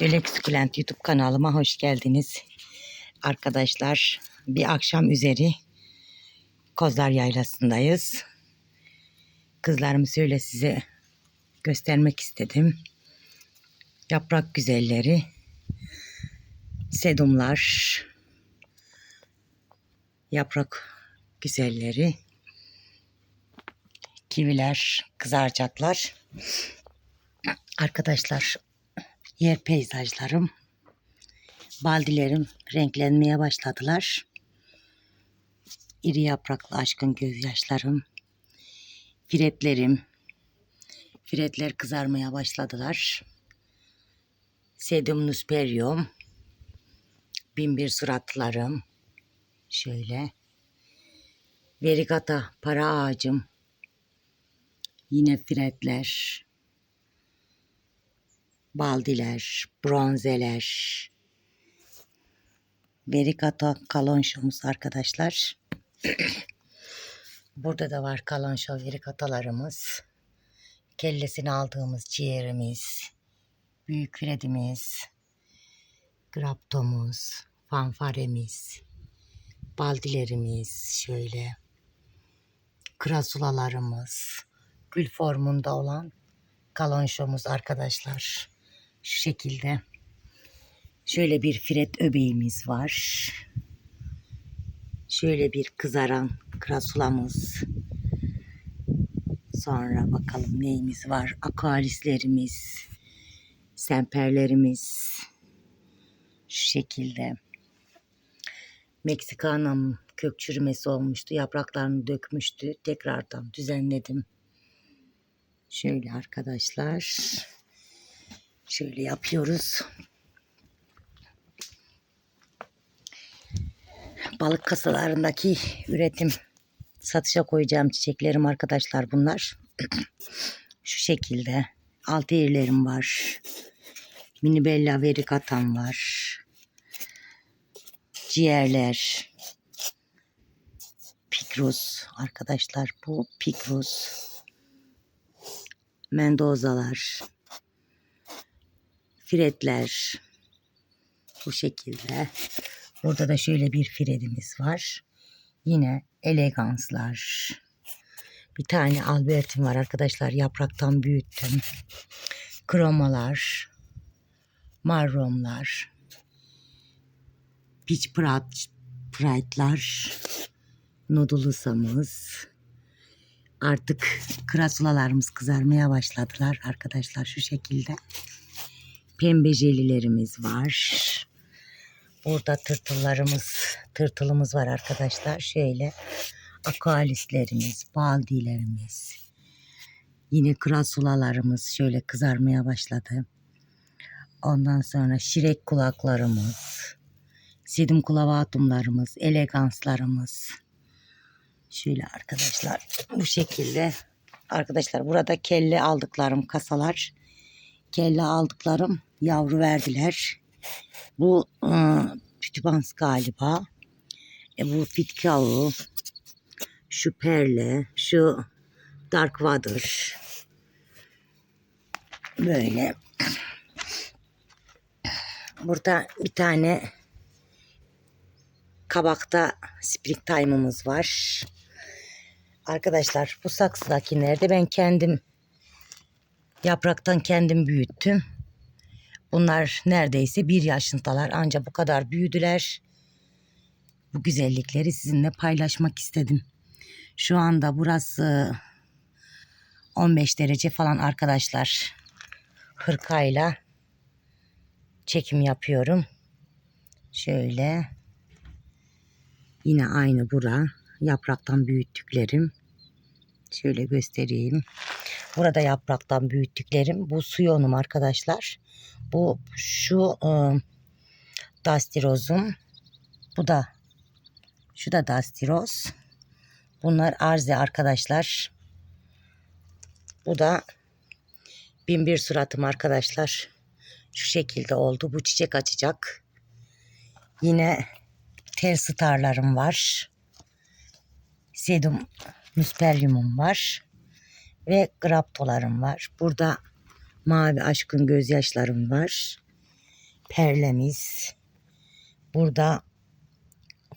Dilek Sukulent YouTube kanalıma hoş geldiniz. Arkadaşlar bir akşam üzeri Kozlar Yaylası'ndayız. Kızlarımı söyle size göstermek istedim. Yaprak güzelleri, sedumlar, yaprak güzelleri, kiviler kızaracaklar. Arkadaşlar yer peyzajlarım, baldilerim renklenmeye başladılar. İri yapraklı aşkın gözyaşlarım, firetlerim, firetler kızarmaya başladılar. Sedum nusperium, binbir suratlarım, şöyle. Verigata para ağacım, yine firetler, baldiler, bronzeler, verigata kalonşomuz arkadaşlar. Burada da var kalonşo verigatalarımız. Kellesini aldığımız ciğerimiz, büyük firedimiz, graptomuz, fanfaremiz, baldilerimiz şöyle, krasulalarımız, gül formunda olan kalonşomuz arkadaşlar. Şekilde. Şöyle bir firet öbeğimiz var. Şöyle bir kızaran krasulamız. Sonra bakalım neyimiz var. Akalislerimiz, semperlerimiz. Şu şekilde. Meksikanam kök çürümesi olmuştu. Yapraklarını dökmüştü. Tekrardan düzenledim. Şöyle arkadaşlar. Şöyle yapıyoruz. Balık kasalarındaki üretim satışa koyacağım çiçeklerim arkadaşlar bunlar. Şu şekilde. Altı yerlerim var. Minibella vericatan var. Ciğerler. Pikrus arkadaşlar bu pikrus. Mendozalar. Firetler. Bu şekilde. Burada da şöyle bir firedimiz var. Yine eleganslar. Bir tane albertim var arkadaşlar. Yapraktan büyüttüm. Kromalar. Marromlar. Peach Pride'lar. Nodulusa'mız. Artık krasulalarımız kızarmaya başladılar arkadaşlar şu şekilde. Pembe jelilerimiz var. Burada tırtıllarımız, tırtılımız var arkadaşlar. Şöyle akalislerimiz, baldilerimiz. Yine krasulalarımız şöyle kızarmaya başladı. Ondan sonra şirek kulaklarımız, sedum kulavatumlarımız, eleganslarımız. Şöyle arkadaşlar bu şekilde. Arkadaşlar burada kelle aldıklarım kasalar. Kelle aldıklarım yavru verdiler. Bu ıı, pütübans galiba. E, bu fitkavu. Şu perle. Şu dark water. Böyle. Burada bir tane kabakta springtime'ımız var. Arkadaşlar bu saksıdakilerde ben kendim yapraktan kendim büyüttüm. Bunlar neredeyse bir yaşındalar ancak bu kadar büyüdüler. Bu güzellikleri sizinle paylaşmak istedim. Şu anda burası 15 derece falan arkadaşlar. Hırkayla çekim yapıyorum. Şöyle. Yine aynı bura. Yapraktan büyüttüklerim. Şöyle göstereyim. Burada yapraktan büyüttüklerim. Bu suyonum arkadaşlar. Bu şu ıı, dastirozum. Bu da şu da dastiroz. Bunlar arze arkadaşlar. Bu da binbir suratım arkadaşlar. Şu şekilde oldu. Bu çiçek açacak. Yine tel starlarım var. Sedum Muspelyumum var. Ve graptolarım var. Burada mavi aşkın gözyaşlarım var. perlemiz. Burada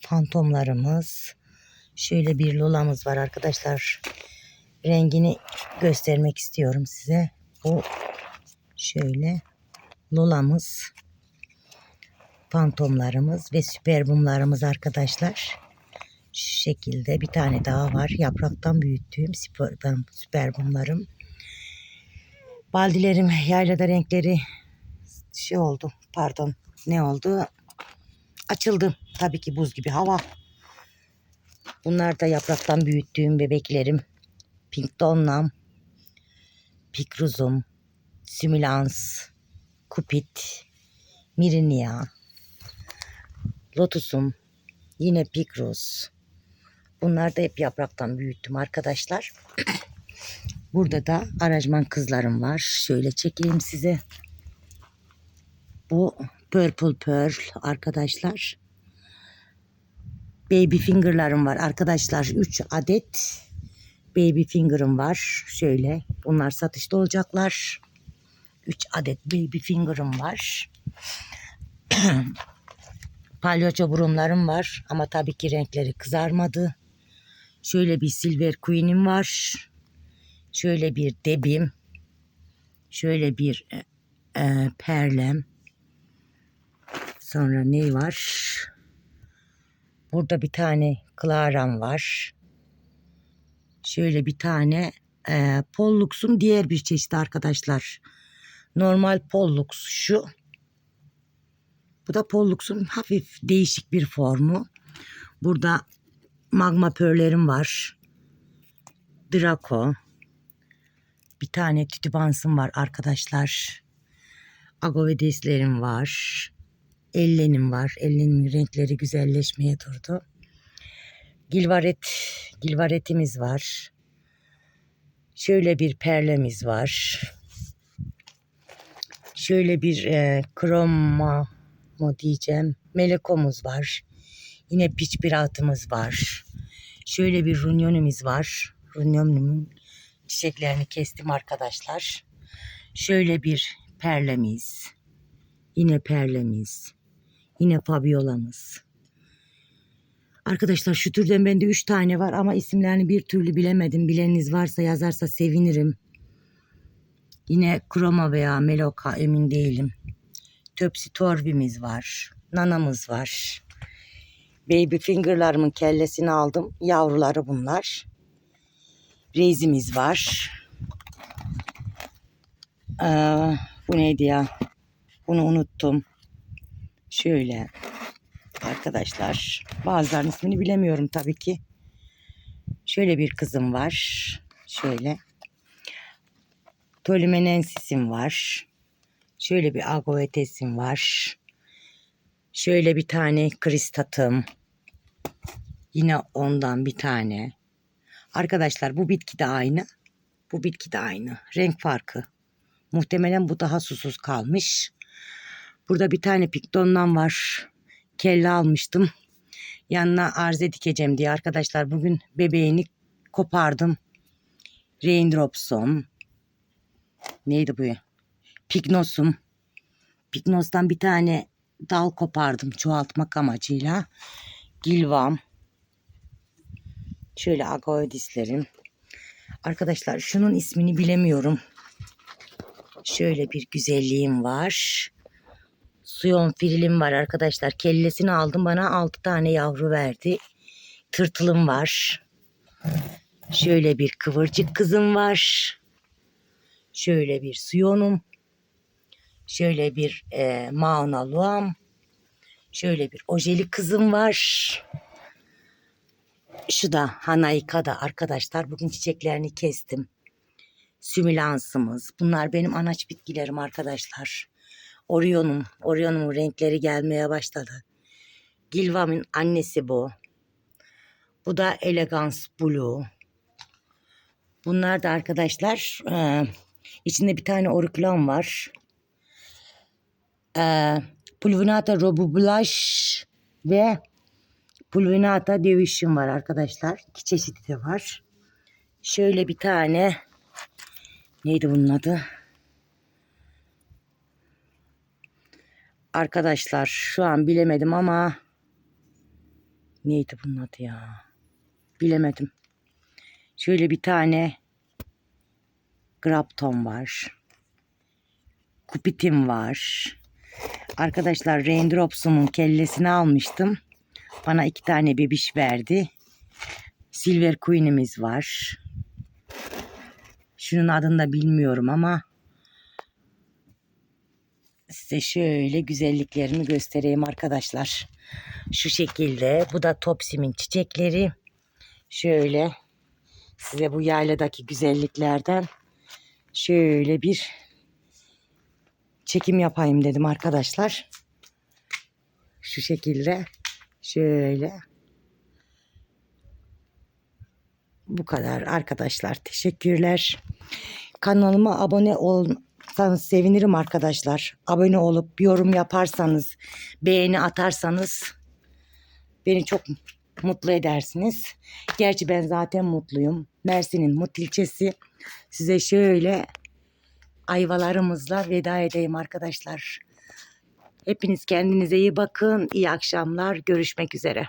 fantomlarımız. Şöyle bir lolamız var arkadaşlar. Rengini göstermek istiyorum size. Bu şöyle lolamız. Fantomlarımız ve süperbumlarımız arkadaşlar. Şekilde bir tane daha var. Yapraktan büyüttüğüm süper, süperbumlarım. Baldilerim yaylada renkleri şey oldu. Pardon. Ne oldu? Açıldı. Tabii ki buz gibi hava. Bunlar da yapraktan büyüttüğüm bebeklerim. Pink Donnam, Pikruzum, Simülans, Kupit, Mirinia, Lotusum, yine Pikruz. Bunlar da hep yapraktan büyüttüm arkadaşlar. Burada da aranjman kızlarım var. Şöyle çekeyim size. Bu Purple Pearl arkadaşlar. Baby finger'larım var arkadaşlar. 3 adet baby finger'ım var. Şöyle bunlar satışta olacaklar. 3 adet baby finger'ım var. Palyaço burunlarım var ama tabii ki renkleri kızarmadı. Şöyle bir silver queen'im var. Şöyle bir debim. Şöyle bir e, e, perlem. Sonra ne var? Burada bir tane Clara'm var. Şöyle bir tane e, Pollux'un diğer bir çeşidi arkadaşlar. Normal Pollux şu. Bu da Pollux'un hafif değişik bir formu. Burada magma pörlerim var. Draco. Bir tane tütübansım var arkadaşlar. Agovedeslerim var. Ellenim var. Ellenin renkleri güzelleşmeye durdu. Gilvaret, gilvaretimiz var. Şöyle bir perlemiz var. Şöyle bir e, kroma mı diyeceğim. Melekomuz var. Yine piç bir atımız var. Şöyle bir runyonimiz var. Runyonumun çiçeklerini kestim arkadaşlar. Şöyle bir perlemiz. Yine perlemiz. Yine fabiolamız. Arkadaşlar şu türden bende 3 tane var ama isimlerini bir türlü bilemedim. Bileniniz varsa yazarsa sevinirim. Yine kroma veya meloka emin değilim. Töpsi torbimiz var. Nanamız var. Baby fingerlarımın kellesini aldım. Yavruları bunlar. Rezimiz var. Ee, bu neydi ya? Bunu unuttum. Şöyle arkadaşlar. Bazılarının ismini bilemiyorum tabii ki. Şöyle bir kızım var. Şöyle. Tolimenensisim var. Şöyle bir agovetesim var. Şöyle bir tane kristatım. Yine ondan bir tane. Arkadaşlar bu bitki de aynı. Bu bitki de aynı. Renk farkı. Muhtemelen bu daha susuz kalmış. Burada bir tane piktondan var. Kelle almıştım. Yanına arze dikeceğim diye arkadaşlar bugün bebeğini kopardım. Raindrops'um. Neydi bu? Pignos'um. Pignos'tan bir tane dal kopardım çoğaltmak amacıyla. Gilvam. Şöyle agoidislerim. Arkadaşlar şunun ismini bilemiyorum. Şöyle bir güzelliğim var. Suyon firilim var arkadaşlar. Kellesini aldım bana 6 tane yavru verdi. Tırtılım var. Şöyle bir kıvırcık kızım var. Şöyle bir suyonum. Şöyle bir e, mauna luam. Şöyle bir ojeli kızım var. Şu da Hanaika da arkadaşlar. Bugün çiçeklerini kestim. Sümülansımız. Bunlar benim anaç bitkilerim arkadaşlar. Orionum. Orionum renkleri gelmeye başladı. Gilvam'ın annesi bu. Bu da Elegance Blue. Bunlar da arkadaşlar e, içinde bir tane orikulum var. E, Pulvinata robubulaş ve Pulvinata Division var arkadaşlar. İki çeşidi de var. Şöyle bir tane neydi bunun adı? Arkadaşlar şu an bilemedim ama neydi bunun adı ya? Bilemedim. Şöyle bir tane Grapton var. Kupitim var. Arkadaşlar Raindrops'umun kellesini almıştım. Bana iki tane bebiş verdi. Silver Queen'imiz var. Şunun adını da bilmiyorum ama size şöyle güzelliklerini göstereyim arkadaşlar. Şu şekilde. Bu da Topsim'in çiçekleri. Şöyle size bu yayladaki güzelliklerden şöyle bir çekim yapayım dedim arkadaşlar. Şu şekilde şöyle bu kadar arkadaşlar. Teşekkürler. Kanalıma abone olsanız sevinirim arkadaşlar. Abone olup yorum yaparsanız, beğeni atarsanız beni çok mutlu edersiniz. Gerçi ben zaten mutluyum. Mersin'in Mut ilçesi. Size şöyle ayvalarımızla veda edeyim arkadaşlar. Hepiniz kendinize iyi bakın. İyi akşamlar. Görüşmek üzere.